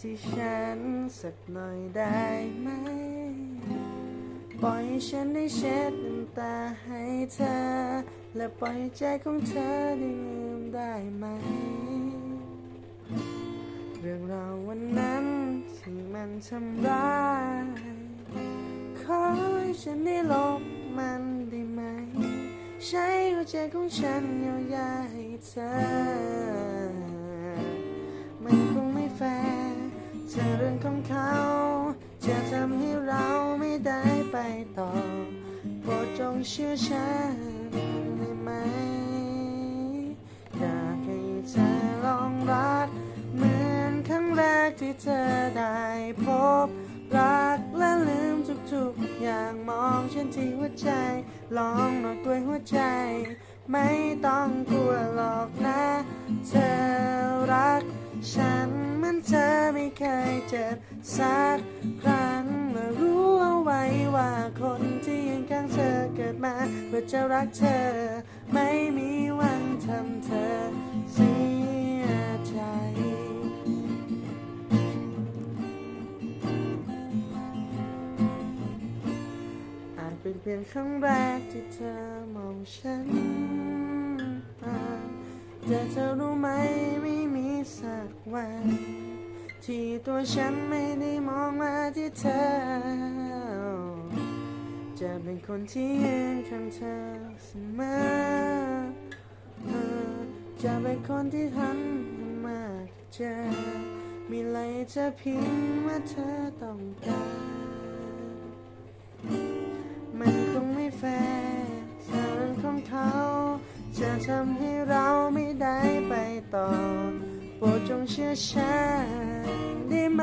ที่ฉันสักหน่อยได้ไหม ปล่อยฉันได้เช็ดน้ำตาให้เธอ และปล่อยใจของเธอได้ลืมได้ไหม เรื่องราววันนั้นที่มันทำร้าย ขอให้ฉันได้ลบมันได้ไหม ใช้หัวใจของฉันเยียวยาให้เธอ มันคงไม่แฟร์ ธอเรื่องของเขา จะทำให้เราไม่ได้ไปต่อโปรดจงเชื่อฉันได้ไหม อยากให้เธอลองรัก เหมือนครั้งแรกที่เธอได้พบ รักและลืมทุกๆอย่างมองฉันที่หัวใจ ลองหน่อยด้วยหัวใจ ไม่ต้องกลัวหรอกนะ เธอรักฉัน ฉันเธอไม่เคยเจ็บสักครั้งเมื่อรู้เอาไว้ว่าคนที่ยืนข้างเธอเกิดมาเพื่อจะรักเธอ ไม่มีวันทำเธอเสียใจอาจเป็นเพียงครั้งแรกที่เธอมองฉันแต่เธอรู้ไหมไม่มีสักวัน ที่ตัวฉันไม่ได้มองมาที่เธอ จะเป็นคนที่ยืนข้างเธอเสมอเออจะเป็นคนที่ทันมาเจอมีอะไรจะพิมพ์ว่าเธอต้องการมันคงไม่แฟร์สารของเขา จะทำให้เราไม่ได้ไปต่อ รดจงเชื่อฉันได้ไหม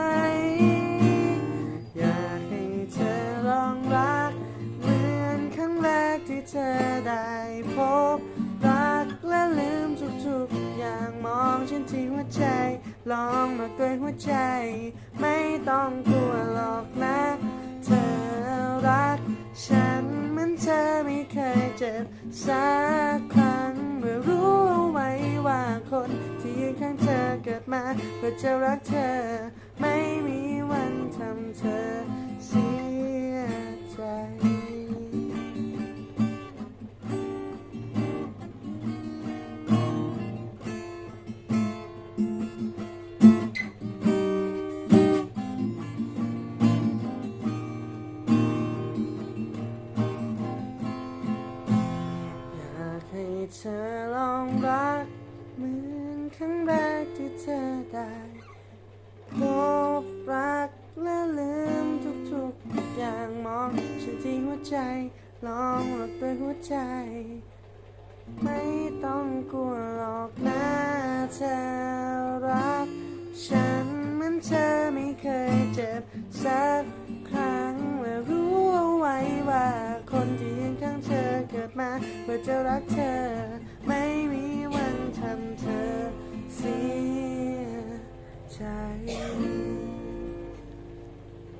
อยากให้เธอลองรัก เหมือนครั้งแรกที่เธอได้พบ รักและลืมทุกๆอย่างมองฉันที่หัวใจ ลองมาด้วยหัวใจ ไม่ต้องกลัวหรอกนะ เธอรัก ฉันเหมือนเธอไม่เคยเจ็บสัก ข้างเธอเกิดมาเพื่อจะรักเธอ ไม่มีวันทำเธอเสียใจอยากให้เธอลองรักเหมือน ครั้งแรกที่เธอได้พบรักและลืมทุกๆอย่างมองฉันที่หัวใจ ลองรักด้วยหัวใจ ไม่ต้องกลัวหรอกนะเธอรัก ฉันเหมือนเธอไม่เคยเจ็บสักครั้งเมื่อรู้เอาไว้ว่า คนที่ยืนข้างเธอเกิดมาเพื่อจะรักเธอ